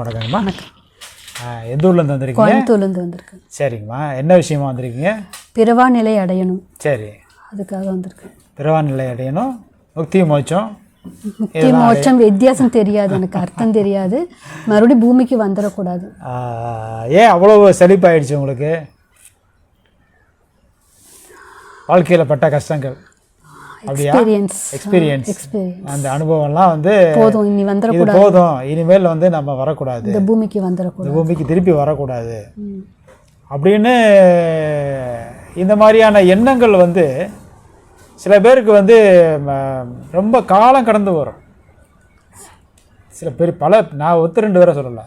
வணக்கங்கம்மா. எந்த ஊர்லேருந்து வந்திருக்கீங்க? கோயம்புத்தூர்லேருந்து வந்திருக்கேன். சரிங்கம்மா. என்ன விஷயமா வந்திருக்கீங்க? பிறவா நிலை அடையணும். சரி. அதுக்காக வந்திருக்கேன். பிறவா நிலை அடையணும். முக்தி மோட்சம். முக்தி மோட்சம் வித்தியாசம் தெரியாது. எனக்கு அர்த்தம் தெரியாது. மறுபடியும் பூமிக்கு வந்துடக்கூடாது. ஏன் அவ்வளவு செழிப்பாயிடுச்சு உங்களுக்கு? வாழ்க்கையில் பட்ட கஷ்டங்கள். எக்ஸ்பீரியன்ஸ் எக்ஸ்பீரியன்ஸ் அந்த அனுபவம்லாம் வந்து போதும் இனி வந்துடக்கூடாது போதும். இனிமேல் வந்து நம்ம வரக்கூடாது. இந்த பூமிக்கு வந்துடக்கூடாது பூமிக்கு திருப்பி வரக்கூடாது. அப்படின்னு இந்த மாதிரியான எண்ணங்கள் வந்து சில பேருக்கு வந்து ரொம்ப காலம் கடந்து வரும். சில பெரிய பல நான் ஒத்து ரெண்டு பேரை சொல்லலை.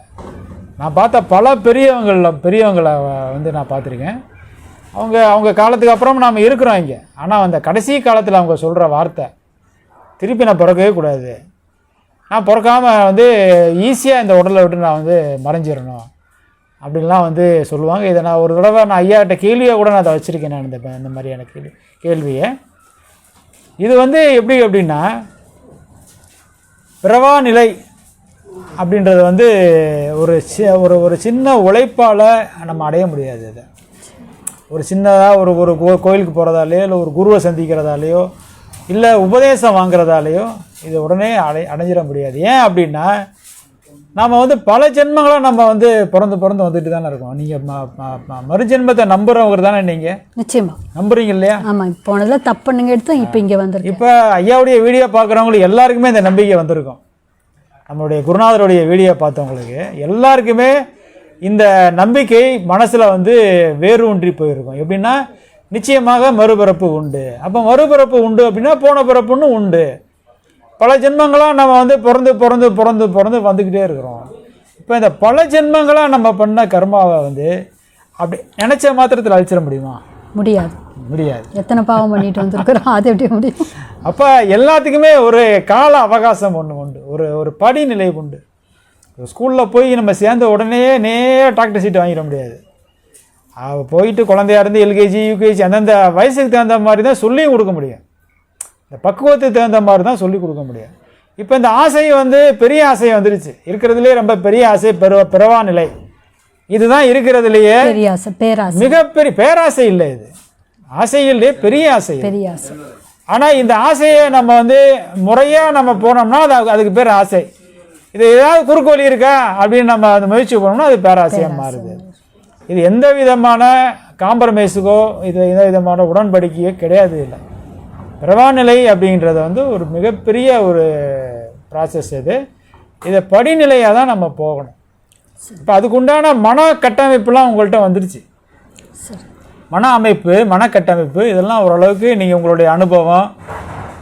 நான் பார்த்த பல பெரியவங்களில் பெரியவங்களை வந்து நான் பார்த்துருக்கேன். அவங்க அவங்க காலத்துக்கு அப்புறம் நாம் இருக்கிறோம் இங்கே. ஆனால் அந்த கடைசி காலத்தில் அவங்க சொல்கிற வார்த்தை திருப்பி நான் பிறக்கவே கூடாது. நான் பிறக்காமல் வந்து ஈஸியாக இந்த உடலை விட்டு நான் வந்து மறைஞ்சிடணும் அப்படின்லாம் வந்து சொல்லுவாங்க. இதை நான் ஒரு தடவை நான் ஐயாட்ட கேள்வியாக கூட நான் அதை வச்சுருக்கேன் நான் இந்த இந்த மாதிரியான கேள்வி கேள்வியை. இது வந்து எப்படி அப்படின்னா பிறவா நிலை அப்படின்றது வந்து ஒரு சி ஒரு ஒரு சின்ன உழைப்பால் நம்ம அடைய முடியாது அதை ஒரு சின்னதாக ஒரு ஒரு கோ கோயிலுக்கு போகிறதாலேயோ இல்லை ஒரு குருவை சந்திக்கிறதாலேயோ இல்லை உபதேசம் வாங்குறதாலேயோ இது உடனே அடை அடைஞ்சிட முடியாது. ஏன் அப்படின்னா நாம் வந்து பல ஜென்மங்களாக நம்ம வந்து பிறந்து பிறந்து வந்துட்டு தானே இருக்கோம். நீங்கள் மறுஜென்மத்தை நம்புறவங்க தானே நீங்கள் நிச்சயமா. நம்புறீங்க இல்லையா? ஆமாம் போனதில் தப்புனுங்க எடுத்து இப்போ இங்கே வந்திருக்கேன் இப்போ ஐயாவுடைய வீடியோ பார்க்குறவங்களுக்கு எல்லாருக்குமே இந்த நம்பிக்கை வந்திருக்கும். நம்மளுடைய குருநாதருடைய வீடியோ பார்த்தவங்களுக்கு எல்லாருக்குமே இந்த நம்பிக்கை மனசில் வந்து வேறு ஒன்றி போயிருக்கும். எப்படின்னா நிச்சயமாக மறுபிறப்பு உண்டு. அப்போ மறுபிறப்பு உண்டு அப்படின்னா போன பிறப்புன்னு உண்டு. பல ஜென்மங்களாக நம்ம வந்து பிறந்து பிறந்து பிறந்து பிறந்து வந்துக்கிட்டே இருக்கிறோம். இப்போ இந்த பல ஜென்மங்களாக நம்ம பண்ண கர்மாவை வந்து அப்படி நினச்ச மாத்திரத்தில் அழிச்சிட முடியுமா? முடியாது. முடியாது. எத்தனை பாவம் பண்ணிட்டு வந்திருக்கிறோம் அது எப்படி முடியும்? அப்போ எல்லாத்துக்குமே ஒரு கால அவகாசம் ஒன்று உண்டு. ஒரு ஒரு படிநிலை உண்டு. ஸ்கூலில் போய் நம்ம சேர்ந்த உடனே நேரா டாக்டர் சீட் வாங்கிட முடியாது. அவ போயிட்டு குழந்தையா இருந்து எல்கேஜி யூகேஜி அந்தந்த வயசுக்கு தகுந்த மாதிரி தான் சொல்லியும் கொடுக்க முடியும். இந்த பக்குவத்துக்கு தகுந்த மாதிரி தான் சொல்லி கொடுக்க முடியும். இப்போ இந்த ஆசை வந்து பெரிய ஆசை வந்துருச்சு. இருக்கிறதுலே ரொம்ப பெரிய ஆசை பெருவ பிறவா நிலை. இதுதான் இருக்கிறதுலையே மிகப்பெரிய பேராசை இல்லை இது. ஆசையிலே பெரிய ஆசை. பெரிய ஆசை. ஆனால் இந்த ஆசையை நம்ம வந்து முறையாக நம்ம போனோம்னா அது அதுக்கு பேர் ஆசை. இது ஏதாவது குறுக்கு வழி இருக்கா அப்படின்னு நம்ம அந்த முயற்சி பண்ணோம்னா அது பேராசையாக மாறுது. இது எந்த விதமான காம்ப்ரமைஸுக்கோ இது எந்த விதமான உடன்படிக்கையோ கிடையாது இல்லை. பிரவாநிலை அப்படின்றது வந்து ஒரு மிகப்பெரிய ஒரு ப்ராசஸ் இது. இதை படிநிலையாக தான் நம்ம போகணும். இப்போ அதுக்குண்டான மன கட்டமைப்புலாம் உங்கள்கிட்ட வந்துருச்சு. சரி மன அமைப்பு மனக்கட்டமைப்பு இதெல்லாம் ஓரளவுக்கு நீங்கள் உங்களுடைய அனுபவம்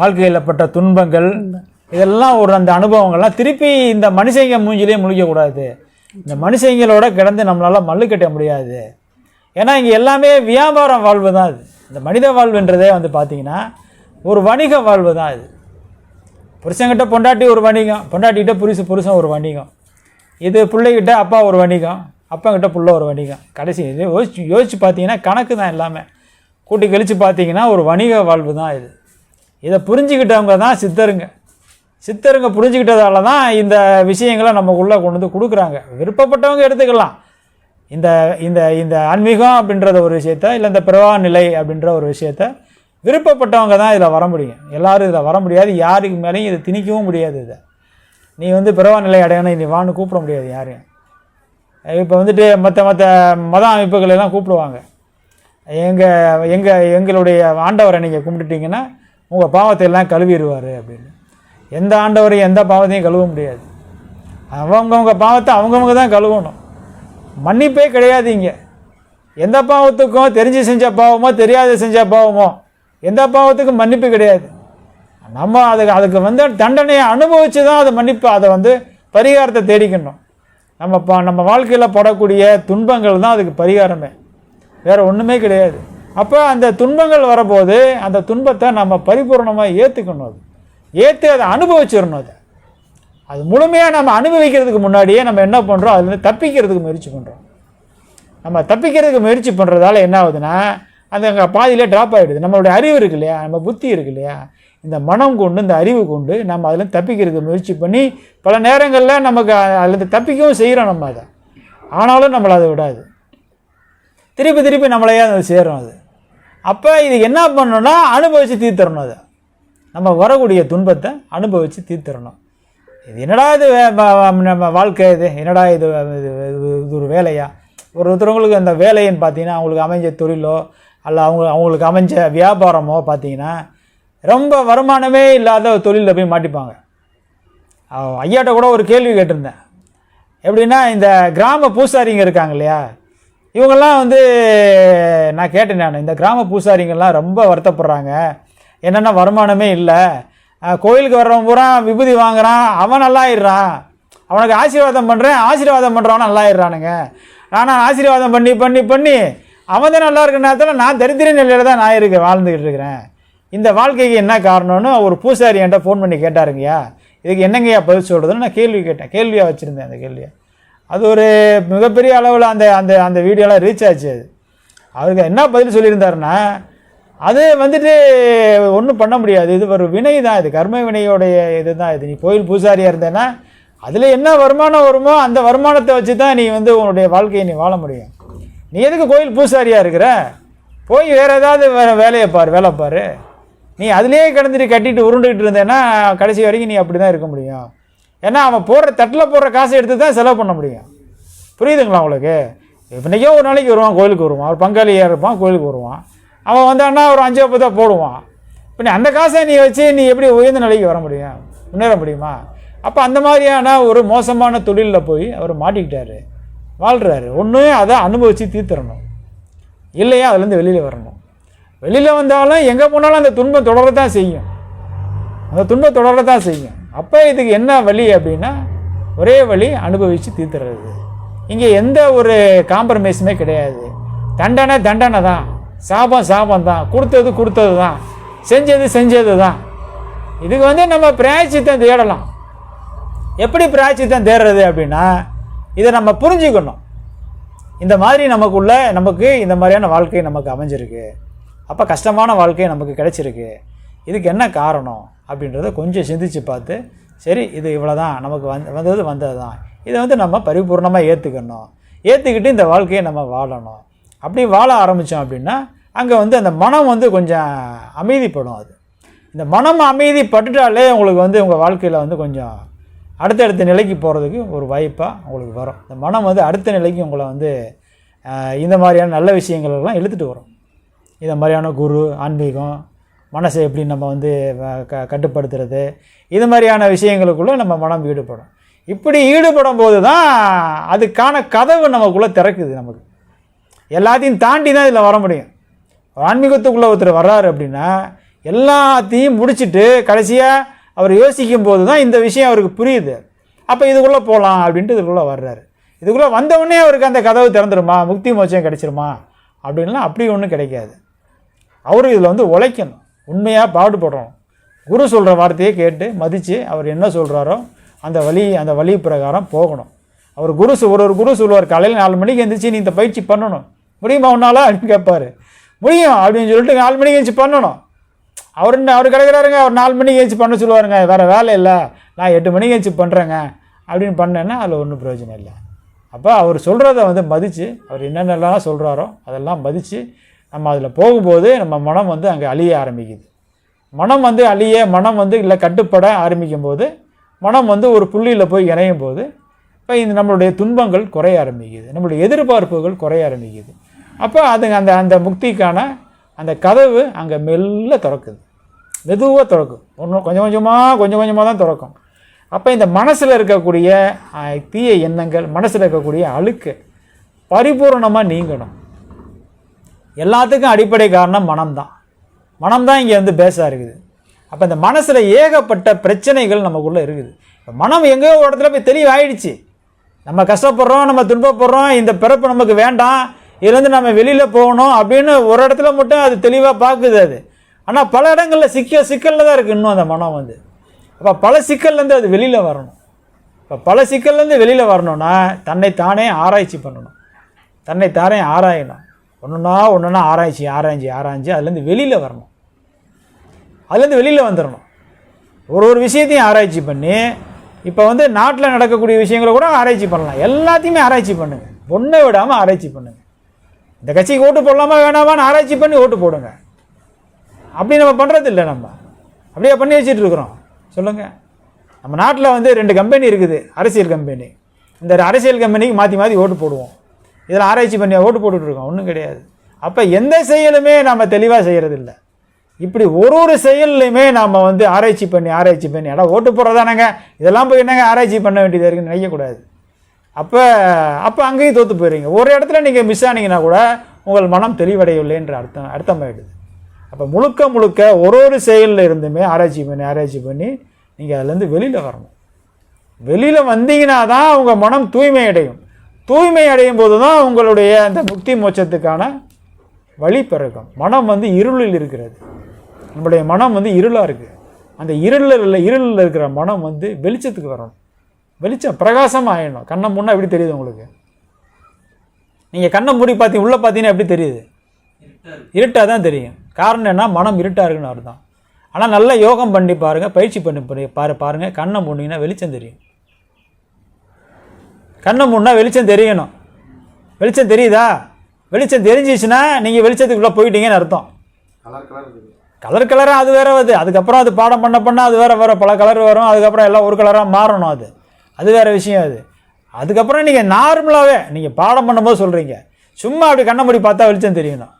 வாழ்க்கையில் பட்ட துன்பங்கள் இதெல்லாம் ஒரு அந்த அனுபவங்கள்லாம் திருப்பி இந்த மனுஷங்க மூஞ்சிலே முழிக்கக்கூடாது இந்த மனுஷங்களோட கிடந்து நம்மளால் மல்லு கட்ட முடியாது. ஏன்னா இங்கே எல்லாமே வியாபாரம் வாழ்வு தான் இது இந்த மனித வாழ்வுன்றதே வந்து பார்த்தீங்கன்னா ஒரு வணிக வாழ்வு தான் இது புருஷங்கிட்ட பொண்டாட்டி ஒரு வணிகம் பொண்டாட்டிக்கிட்ட புருஷ புருஷன் ஒரு வணிகம். இது பிள்ளைகிட்ட அப்பா ஒரு வணிகம் அப்பங்கிட்ட புள்ள ஒரு வணிகம். கடைசி இது யோசிச்சு யோசிச்சு பார்த்தீங்கன்னா கணக்கு தான் எல்லாமே. கூட்டி கழித்து பார்த்தீங்கன்னா ஒரு வணிக வாழ்வு தான் இது. இதை புரிஞ்சுக்கிட்டவங்க தான் சித்தருங்க. சித்தருங்க புரிஞ்சுக்கிட்டதால தான் இந்த விஷயங்களை நமக்குள்ளே கொண்டு வந்து கொடுக்குறாங்க. விருப்பப்பட்டவங்க எடுத்துக்கலாம். இந்த இந்த இந்த ஆன்மீகம் அப்படின்றத ஒரு விஷயத்த இல்லை இந்த பிரவா நிலை அப்படின்ற ஒரு விஷயத்த விருப்பப்பட்டவங்க தான் இதில் வர முடியும். எல்லாரும் இதில் வர முடியாது. யாருக்கு மேலேயும் இதை திணிக்கவும் முடியாது இதை. நீ வந்து பிரவா நிலை அடையணும் நீ வான்னு கூப்பிட முடியாது யாரையும். இப்போ வந்துட்டு மற்ற மற்ற மத அமைப்புகள் எல்லாம் கூப்பிடுவாங்க. எங்கள் எங்கள் எங்களுடைய ஆண்டவரை நீங்கள் கும்பிட்டுட்டிங்கன்னா உங்கள் பாவத்தை எல்லாம் கழுவிடுவார் அப்படின்னு. எந்த ஆண்டவரையும் எந்த பாவத்தையும் கழுவ முடியாது. அவங்கவுங்க பாவத்தை அவங்கவுங்க தான் கழுவணும். மன்னிப்பே கிடையாது இங்கே. எந்த பாவத்துக்கும் தெரிஞ்சு செஞ்ச பாவமோ தெரியாத செஞ்ச பாவமோ எந்த பாவத்துக்கும் மன்னிப்பு கிடையாது. நம்ம அதுக்கு அதுக்கு வந்து தண்டனையை அனுபவித்து தான் அதை மன்னிப்பு அதை வந்து பரிகாரத்தை தேடிக்கணும். நம்ம ப நம்ம வாழ்க்கையில் படக்கூடிய துன்பங்கள் தான் அதுக்கு பரிகாரமே. வேறு ஒன்றுமே கிடையாது. அப்போ அந்த துன்பங்கள் வரபோது அந்த துன்பத்தை நம்ம பரிபூர்ணமாக ஏற்றுக்கணும் அது. ஏற்று அதை அனுபவிச்சிடணும் அதை. அது முழுமையாக நம்ம அனுபவிக்கிறதுக்கு முன்னாடியே நம்ம என்ன பண்ணுறோம் அதுலேருந்து தப்பிக்கிறதுக்கு முயற்சி பண்ணுறோம் நம்ம தப்பிக்கிறதுக்கு முயற்சி பண்ணுறதால என்ன ஆகுதுன்னா அது அங்கே பாதியிலே ட்ராப் ஆகிடுது நம்மளுடைய அறிவு இருக்கு இல்லையா? நம்ம புத்தி இருக்கு இல்லையா? இந்த மனம் கொண்டு இந்த அறிவு கொண்டு நம்ம அதில் தப்பிக்கிறதுக்கு முயற்சி பண்ணி பல நேரங்களில் நமக்கு அதில் தப்பிக்கவும் செய்கிறோம் நம்ம அதை. ஆனாலும் நம்மளை அதை விடாது. திருப்பி திருப்பி நம்மளையே அதை சேரும் அது. அப்போ இது என்ன பண்ணணும்னா அனுபவித்து தீர்த்தரணும் அதை. நம்ம வரக்கூடிய துன்பத்தை அனுபவித்து தீர்த்திடணும். இது என்னடா இது வே- நம்ம வாழ்க்கை இது? என்னடா இது? இது இது- ஒரு வேலையா? ஒரு ஒருத்தவங்களுக்கு அந்த வேலைன்னு பார்த்தீங்கன்னா அவங்களுக்கு அமைஞ்ச தொழிலோ அல்ல அவங்க அவங்களுக்கு அமைஞ்ச வியாபாரமோ பார்த்தீங்கன்னா ரொம்ப வருமானமே இல்லாத ஒரு தொழிலில் போய் மாட்டிப்பாங்க. ஐயாட்ட கூட ஒரு கேள்வி கேட்டிருந்தேன். எப்படின்னா இந்த கிராம பூசாரிங்க இருக்காங்க இல்லையா? இவங்கெல்லாம் வந்து நான் கேட்டேன் நான் இந்த கிராம பூசாரிங்கள்லாம் ரொம்ப வருத்தப்படுறாங்க. என்னென்னா வருமானமே இல்லை. கோயிலுக்கு வர்றவன் பூரா விபூதி வாங்குகிறான் அவன் நல்லாயிடுறான். அவனுக்கு ஆசீர்வாதம் பண்ணுறேன் ஆசீர்வாதம் பண்ணுறவன் நல்லாயிடுறானுங்க. ஆனால் ஆசீர்வாதம் பண்ணி பண்ணி பண்ணி அவன் தான் நல்லா இருக்கிற நேரத்தில் நான் தரித்திர நிலையில் தான் நான் இருக்க வாழ்ந்துக்கிட்டு இருக்கிறேன். இந்த வாழ்க்கைக்கு என்ன காரணம்னு ஒரு பூசாரி என்கிட்ட ஃபோன் பண்ணி கேட்டாருங்கய்யா. இதுக்கு என்னங்கய்யா பதில் சொல்கிறதுன்னு நான் கேள்வி கேட்டேன். கேள்வியாக வச்சுருந்தேன் அந்த கேள்வியை. அது ஒரு மிகப்பெரிய அளவில் அந்த அந்த அந்த வீடியோலாம் ரீச் ஆச்சு அது. அவருக்கு என்ன பதில் சொல்லியிருந்தாருன்னா அது வந்துட்டு ஒன்றும் பண்ண முடியாது. இது ஒரு வினை தான். இது கர்ம வினையோடைய இது தான் இது நீ கோயில் பூசாரியாக இருந்தேன்னா அதில் என்ன வருமானம் வருமோ அந்த வருமானத்தை வச்சு தான் நீ வந்து உன்னுடைய வாழ்க்கையை நீ வாழ முடியும். நீ எதுக்கு கோயில் பூசாரியாக இருக்கிற? போய் வேறு ஏதாவது வே- வேலையை பாரு வேலை பாரு. நீ அதுலேயே கிடந்துட்டு கட்டிட்டு உருண்டுகிட்டு இருந்தேன்னா கடைசி வரைக்கும் நீ அப்படி தான் இருக்க முடியும். ஏன்னா அவன் போடுற தட்டில் போடுற காசை எடுத்து தான் செலவு பண்ண முடியும். புரியுதுங்களா உங்களுக்கு? இன்றைக்கே ஒரு நாளைக்கு வருவான் கோயிலுக்கு வருவான். ஒரு பங்காளியாக இருப்பான் கோயிலுக்கு வருவான். அவன் வந்தான்னா ஒரு அஞ்சு தான் போடுவான். இப்போ நீ அந்த காசை நீ வச்சு நீ எப்படி உயர்ந்த நிலைக்கு வர முடியும்? முன்னேற முடியுமா? அப்போ அந்த மாதிரியான ஒரு மோசமான தொழிலில் போய் அவர் மாட்டிக்கிட்டாரு. வாழ்கிறாரு ஒன்று அதை அனுபவித்து தீர்த்துறணும். இல்லையா? அதுலேருந்து வெளியில் வரணும். வெளியில் வந்தாலும் எங்கே போனாலும் அந்த துன்பம் தான் செய்யும். அந்த துன்பம் தான் செய்யும். அப்போ இதுக்கு என்ன வழி அப்படின்னா ஒரே வழி அனுபவித்து தீர்த்துறது. இங்கே எந்த ஒரு காம்ப்ரமைஸுமே கிடையாது. தண்டனை தண்டனை தான் சாபம் சாபம் தான். கொடுத்தது கொடுத்தது தான். செஞ்சது செஞ்சது தான். இதுக்கு வந்து நம்ம பிராய்ச்சித்தம் தேடலாம். எப்படி பிராய்ச்சித்தம் தேடுறது அப்படின்னா இதை நம்ம புரிஞ்சுக்கணும். இந்த மாதிரி நமக்குள்ள நமக்கு இந்த மாதிரியான வாழ்க்கை நமக்கு அமைஞ்சிருக்கு. அப்போ கஷ்டமான வாழ்க்கை நமக்கு கிடைச்சிருக்கு. இதுக்கு என்ன காரணம் அப்படின்றத கொஞ்சம் சிந்திச்சு பார்த்து சரி இது இவ்வளோ தான் நமக்கு வந் வந்தது வந்தது தான் இதை வந்து நம்ம பரிபூர்ணமாக ஏற்றுக்கணும் ஏற்றுக்கிட்டு இந்த வாழ்க்கையை நம்ம வாழணும். அப்படி வாழ ஆரம்பித்தோம் அப்படின்னா அங்கே வந்து அந்த மனம் வந்து கொஞ்சம் அமைதிப்படும் அது. இந்த மனம் அமைதிப்பட்டுட்டாலே உங்களுக்கு வந்து உங்கள் வாழ்க்கையில் வந்து கொஞ்சம் அடுத்தடுத்த நிலைக்கு போகிறதுக்கு ஒரு வாய்ப்பாக உங்களுக்கு வரும். இந்த மனம் வந்து அடுத்த நிலைக்கு உங்களை வந்து இந்த மாதிரியான நல்ல விஷயங்களெல்லாம் இழுத்துட்டு வரும். இந்த மாதிரியான குரு ஆன்மீகம் மனசை எப்படி நம்ம வந்து க கட்டுப்படுத்துறது இது மாதிரியான விஷயங்களுக்குள்ளே நம்ம மனம் ஈடுபடும். இப்படி ஈடுபடும் போது தான் அதுக்கான கதவு நமக்குள்ளே திறக்குது நமக்கு. எல்லாத்தையும் தாண்டி தான் இதில் வர முடியும். ஆன்மீகத்துக்குள்ளே ஒருத்தர் வர்றாரு அப்படின்னா எல்லாத்தையும் முடிச்சுட்டு கடைசியாக அவர் யோசிக்கும் போது தான் இந்த விஷயம் அவருக்கு புரியுது. அப்போ இதுக்குள்ளே போகலாம் அப்படின்ட்டு இதுக்குள்ளே வர்றாரு. இதுக்குள்ளே வந்தவுடனே அவருக்கு அந்த கதவு திறந்துருமா? முக்தி மோச்சம் கிடைச்சிருமா? அப்படின்லாம் அப்படி ஒன்றும் கிடைக்காது. அவரும் இதில் வந்து உழைக்கணும். உண்மையாக பாடுபடணும் குரு சொல்கிற வார்த்தையை கேட்டு மதித்து அவர் என்ன சொல்கிறாரோ அந்த வழி அந்த வழி பிரகாரம் போகணும். அவர் குரு ஒரு ஒரு குரு சொல்லுவார் காலையில் நாலு மணிக்கு எழுந்திரிச்சு நீ இந்த பயிற்சி பண்ணணும். முடியுமா உன்னால அப்படின்னு கேட்பாரு முடியும் அப்படின்னு சொல்லிட்டு நாலு மணிக்கு எழுச்சி பண்ணணும். அவர் என்ன அவர் கிடைக்கிறாருங்க அவர் நாலு மணிக்கு எழுச்சி பண்ண சொல்லுவாருங்க வேறு வேலை இல்லை நான் எட்டு மணிக்கு எழுச்சி பண்ணுறேங்க அப்படின்னு பண்ணேன்னா அதில் ஒன்றும் பிரயோஜனம் இல்லை. அப்போ அவர் சொல்கிறத வந்து மதித்து அவர் என்னென்னலாம் சொல்கிறாரோ அதெல்லாம் மதித்து நம்ம அதில் போகும்போது நம்ம மனம் வந்து அங்கே அழிய ஆரம்பிக்குது. மனம் வந்து அழிய மனம் வந்து இல்லை கட்டுப்பட ஆரம்பிக்கும் போது மனம் வந்து ஒரு புள்ளியில் போய் இணையும் போது இப்போ இந்த நம்மளுடைய துன்பங்கள் குறைய ஆரம்பிக்குது. நம்மளுடைய எதிர்பார்ப்புகள் குறைய ஆரம்பிக்குது. அப்போ அதுங்க அந்த அந்த முக்திக்கான அந்த கதவு அங்கே மெல்ல திறக்குது. மெதுவாக திறக்கும். ஒன்று கொஞ்சம் கொஞ்சமாக கொஞ்சம் கொஞ்சமாக தான் திறக்கும். அப்போ இந்த மனசில் இருக்கக்கூடிய தீய எண்ணங்கள் மனசில் இருக்கக்கூடிய அழுக்கு பரிபூரணமாக நீங்கணும். எல்லாத்துக்கும் அடிப்படை காரணம் மனம்தான். மனம்தான் இங்கே வந்து பேஸாக இருக்குது. அப்போ இந்த மனசில் ஏகப்பட்ட பிரச்சனைகள் நமக்குள்ளே இருக்குது. இப்போ மனம் எங்கேயோ ஒரு இடத்துல போய் தெளிவாயிடுச்சு. நம்ம கஷ்டப்படுறோம் நம்ம துன்பப்படுறோம் இந்த பிறப்பு நமக்கு வேண்டாம் இதுலேருந்து நம்ம வெளியில் போகணும் அப்படின்னு ஒரு இடத்துல மட்டும் அது தெளிவாக பார்க்குது அது. ஆனால் பல இடங்களில் சிக்க சிக்கலில் தான் இருக்குது இன்னும் அந்த மனம் வந்து. அப்போ பல சிக்கல்லேருந்து அது வெளியில் வரணும். இப்போ பல சிக்கல்லேருந்து வெளியில் வரணும்னா தன்னை தானே ஆராய்ச்சி பண்ணணும். தன்னை தானே ஆராயணும். ஒன்றுனா ஒன்றுனா ஆராய்ச்சி ஆராய்ச்சி ஆராய்ச்சி அதுலேருந்து வெளியில் வரணும். அதுலேருந்து வெளியில் வந்துடணும் ஒரு ஒரு விஷயத்தையும் ஆராய்ச்சி பண்ணி இப்போ வந்து நாட்டில் நடக்கக்கூடிய விஷயங்களை கூட ஆராய்ச்சி பண்ணலாம். எல்லாத்தையுமே ஆராய்ச்சி பண்ணுங்க. ஒன்றை விடாமல் ஆராய்ச்சி பண்ணுங்கள் இந்த கட்சிக்கு ஓட்டு போடலாமா வேணாமான்னு ஆராய்ச்சி பண்ணி ஓட்டு போடுங்க. அப்படி நம்ம பண்ணுறது இல்லை நம்ம. அப்படியே பண்ணி வச்சுட்டு இருக்கிறோம். சொல்லுங்கள் நம்ம நாட்டில் வந்து ரெண்டு கம்பெனி இருக்குது அரசியல் கம்பெனி இந்த அரசியல் கம்பெனிக்கு மாற்றி மாற்றி ஓட்டு போடுவோம். இதில் ஆராய்ச்சி பண்ணி ஓட்டு போட்டுட்ருக்கோம் ஒன்றும் கிடையாது. அப்போ எந்த செயலுமே நம்ம தெளிவாக செய்கிறதில்ல இப்படி ஒரு ஒரு செயல்லையுமே நாம் வந்து ஆராய்ச்சி பண்ணி ஆராய்ச்சி பண்ணி அடா ஓட்டு போடுறதானங்க? இதெல்லாம் போய் என்னங்க ஆராய்ச்சி பண்ண வேண்டியதாக இருக்குன்னு நினைக்கக்கூடாது. அப்போ அப்போ அங்கேயும் தோற்று போயிடுறீங்க ஒரு இடத்துல நீங்கள் மிஸ் ஆனீங்கன்னா கூட உங்கள் மனம் தெளிவடையவில்லைன்ற அர்த்தம் அர்த்தமாயிடுது. அப்போ முழுக்க முழுக்க ஒரு ஒரு செயலில் இருந்துமே ஆராய்ச்சி பண்ணி ஆராய்ச்சி பண்ணி நீங்கள் அதுலேருந்து வெளியில் வரணும். வெளியில் வந்தீங்கன்னா தான் உங்கள் மனம் தூய்மை அடையும் தூய்மை அடையும் போது தான் உங்களுடைய அந்த முக்தி மோட்சத்துக்கான வழி பிறக்கும். மனம் வந்து இருளில் இருக்கிறது. நம்முடைய மனம் வந்து இருளாக இருக்குது அந்த இருளில் இருளில் இருக்கிற மனம் வந்து வெளிச்சத்துக்கு வரணும். வெளிச்சம் பிரகாசமாக ஆயிடணும் கண்ணை முன்னே எப்படி தெரியுது உங்களுக்கு? நீங்கள் கண்ணை மூடி பார்த்தீங்க உள்ளே பார்த்தீங்கன்னா எப்படி தெரியுது? இருட்டாக தான் தெரியும். காரணம் என்ன? மனம் இருட்டாக இருக்குன்னு அர்த்தம். ஆனால் நல்லா யோகம் பண்ணி பாருங்கள் பயிற்சி பண்ணி பாரு பாருங்கள் கண்ணை மூடிங்கன்னா வெளிச்சம் தெரியும். கண்ணை மூடினா வெளிச்சம் தெரியணும். வெளிச்சம் தெரியுதா? வெளிச்சம் தெரிஞ்சிச்சுன்னா நீங்கள் வெளிச்சத்துக்குள்ளே போயிட்டீங்கன்னு அர்த்தம். கலர் கலராக அது வேற வருது. அதுக்கப்புறம் அது பாடம் பண்ண பண்ண அது வேற வேற பல கலர் வரும். அதுக்கப்புறம் எல்லாம் ஒரு கலராக மாறணும் அது. அது வேற விஷயம் அது. அதுக்கப்புறம் நீங்கள் நார்மலாகவே நீங்கள் பாடம் பண்ணும்போது சொல்கிறீங்க சும்மா அப்படி கண்ண மூடி பார்த்தா வெளிச்சம் தெரியணும்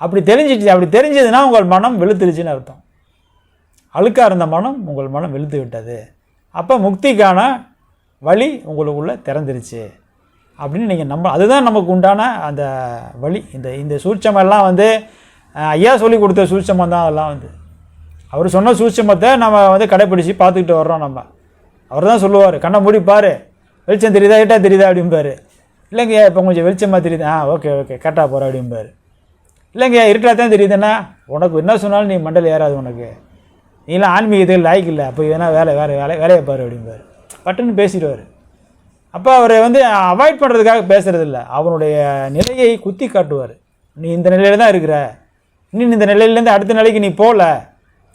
அப்படி தெரிஞ்சிச்சு அப்படி தெரிஞ்சதுன்னா உங்கள் மனம் வெளுத்துருச்சுன்னு அர்த்தம். அழுக்காக இருந்த மனம் உங்கள் மனம் வெளுத்து விட்டது. அப்போ முக்திக்கான வழி உங்களுக்குள்ளே திறந்துருச்சு. அப்படின்னு நீங்கள் நம்ப அதுதான் நமக்கு உண்டான அந்த வழி. இந்த இந்த சூட்சமெல்லாம் வந்து ஐயா சொல்லி கொடுத்த சூட்சமம் தான் அதெல்லாம் வந்து. அவர் சொன்ன சூட்சமத்தை நம்ம வந்து கடைப்பிடிச்சி பார்த்துக்கிட்டு வர்றோம் நம்ம. அவர் தான் சொல்லுவார் கண்ணை மூடி பாரு. வெளிச்சம் தெரியுதா ஏட்டா தெரியுதா அப்படிம்பாரு. இல்லைங்கய்யா இப்போ கொஞ்சம் வெளிச்சமாக தெரியுது. ஆ ஓகே ஓகே கரெக்டாக போகிற அப்படிம்பாரு. இல்லைங்கய்யா இருட்டாக தான் தெரியுதுன்னா உனக்கு என்ன சொன்னாலும் நீ மண்டல் ஏறாது உனக்கு. நீலாம் ஆன்மீகத்துக்கு லாய்க்கு இல்லை. அப்போ வேணா வேலை வேறு வேலை வேலையை பாரு அப்படிம்பாரு. பட்டுன்னு பேசிடுவார். அப்போ அவரை வந்து அவாய்ட் பண்ணுறதுக்காக பேசுகிறது இல்லை அவனுடைய நிலையை குத்தி காட்டுவார் நீ இந்த நிலையில் தான் இருக்கிற. இன்னும் இந்த நிலையிலேருந்து அடுத்த நிலைக்கு நீ போகல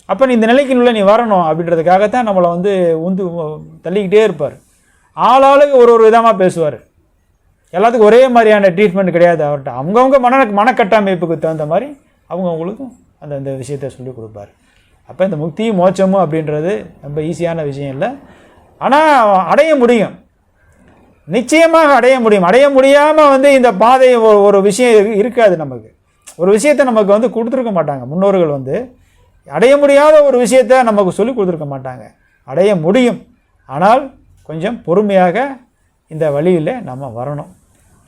அப்போ நீ இந்த நிலைக்கு உள்ள நீ வரணும் அப்படின்றதுக்காகத்தான் நம்மளை வந்து உந்து தள்ளிக்கிட்டே இருப்பார். ஆளாளுக்கு ஒரு ஒரு விதமாக பேசுவார். எல்லாத்துக்கும் ஒரே மாதிரியான ட்ரீட்மெண்ட் கிடையாது அவர்கிட்ட. அவங்கவுங்க மன மனக்கட்டமைப்புக்கு தகுந்த மாதிரி அவங்கவுங்களுக்கும் அந்த அந்த விஷயத்தை சொல்லி கொடுப்பாரு. அப்போ இந்த முக்தியும் மோட்சமும் அப்படின்றது ரொம்ப ஈஸியான விஷயம் இல்லை. ஆனால் அடைய முடியும். நிச்சயமாக அடைய முடியும். அடைய முடியாமல் வந்து இந்த பாதை ஒரு ஒரு விஷயம் இருக்காது நமக்கு. ஒரு விஷயத்தை நமக்கு வந்து கொடுத்துருக்க மாட்டாங்க. முன்னோர்கள் வந்து அடைய முடியாத ஒரு விஷயத்தை நமக்கு சொல்லி கொடுத்துருக்க மாட்டாங்க. அடைய முடியும். ஆனால் கொஞ்சம் பொறுமையாக இந்த வழியில் நம்ம வரணும்.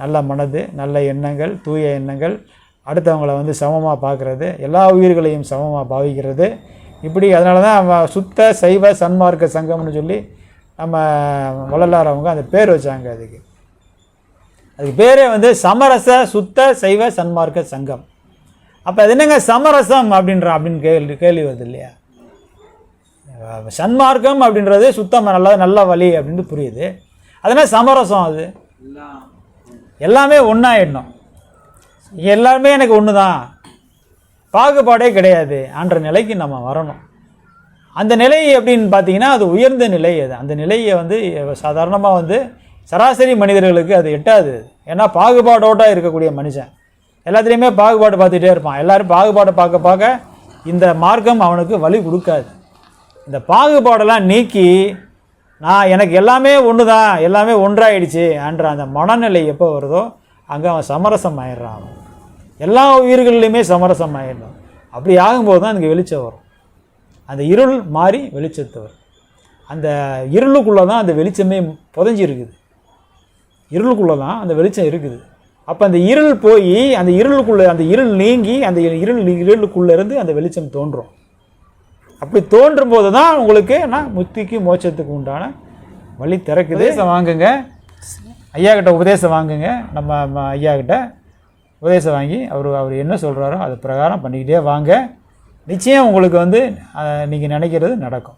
நல்ல மனது நல்ல எண்ணங்கள் தூய எண்ணங்கள் அடுத்தவங்களை வந்து சமமாக பார்க்குறது எல்லா உயிர்களையும் சமமாக பாவிக்கிறது. இப்படி அதனால தான் சுத்த சைவ சன்மார்க்க சங்கம்னு சொல்லி நம்ம வள்ளலாரவங்க அந்த பேர் வச்சாங்க அதுக்கு. அதுக்கு பேரே வந்து சமரச சுத்த சைவ சன்மார்க்க சங்கம். அப்போ அது என்னங்க சமரசம் அப்படின்ற அப்படின்னு கேள்வி கேள்வி வருது இல்லையா சன்மார்க்கம் அப்படின்றது சுத்தம் நல்ல நல்ல வழி அப்படின்னு புரியுது. அதனால் சமரசம் அது? எல்லாமே ஒன்றாயிடணும் எல்லாருமே எனக்கு ஒன்று தான் பாகுபாடே கிடையாது. என்ற நிலைக்கு நம்ம வரணும். அந்த நிலை அப்படின்னு பார்த்தீங்கன்னா அது உயர்ந்த நிலை அது. அந்த நிலையை வந்து சாதாரணமாக வந்து சராசரி மனிதர்களுக்கு அது எட்டாது. ஏன்னா பாகுபாடோட இருக்கக்கூடிய மனுஷன். எல்லாத்துலேயுமே பாகுபாடு பார்த்துட்டே இருப்பான். எல்லாரும் பாகுபாடை பார்க்க பார்க்க இந்த மார்க்கம் அவனுக்கு வழி கொடுக்காது. இந்த பாகுபாடெல்லாம் நீக்கி நான் எனக்கு எல்லாமே ஒன்று தான் எல்லாமே ஒன்றாயிடுச்சு என்ற அந்த மனநிலை எப்போ வருதோ அங்கே அவன் சமரசம் ஆயிடுறான். அவன் எல்லா உயிர்கள்லையுமே சமரசம் ஆயிடணும் அப்படி ஆகும்போது தான் அதுக்கு வெளிச்சம் வரும். அந்த இருள் மாறி வெளிச்சத்து வரும். அந்த இருளுக்குள்ளே தான் அந்த வெளிச்சமே புதஞ்சி இருக்குது இருளுக்குள்ளே தான் அந்த வெளிச்சம் இருக்குது. அப்போ அந்த இருள் போய் அந்த இருளுக்குள்ளே அந்த இருள் நீங்கி அந்த இருள் இருளுக்குள்ளே இருந்து அந்த வெளிச்சம் தோன்றும். அப்படி தோன்றும் போது தான் உங்களுக்கு நான் முக்திக்கு மோட்சத்துக்கு உண்டான வழி திறக்குது. உபதேசம் வாங்குங்க. ஐயா கிட்ட உபதேசம் வாங்குங்க. நம்ம ஐயா கிட்ட உபதேசம் வாங்கி அவர் அவர் என்ன சொல்கிறாரோ அது பிரகாரம் பண்ணிக்கிட்டே வாங்க. நிச்சயம் உங்களுக்கு வந்து நீங்கள் நினைக்கிறது நடக்கும்.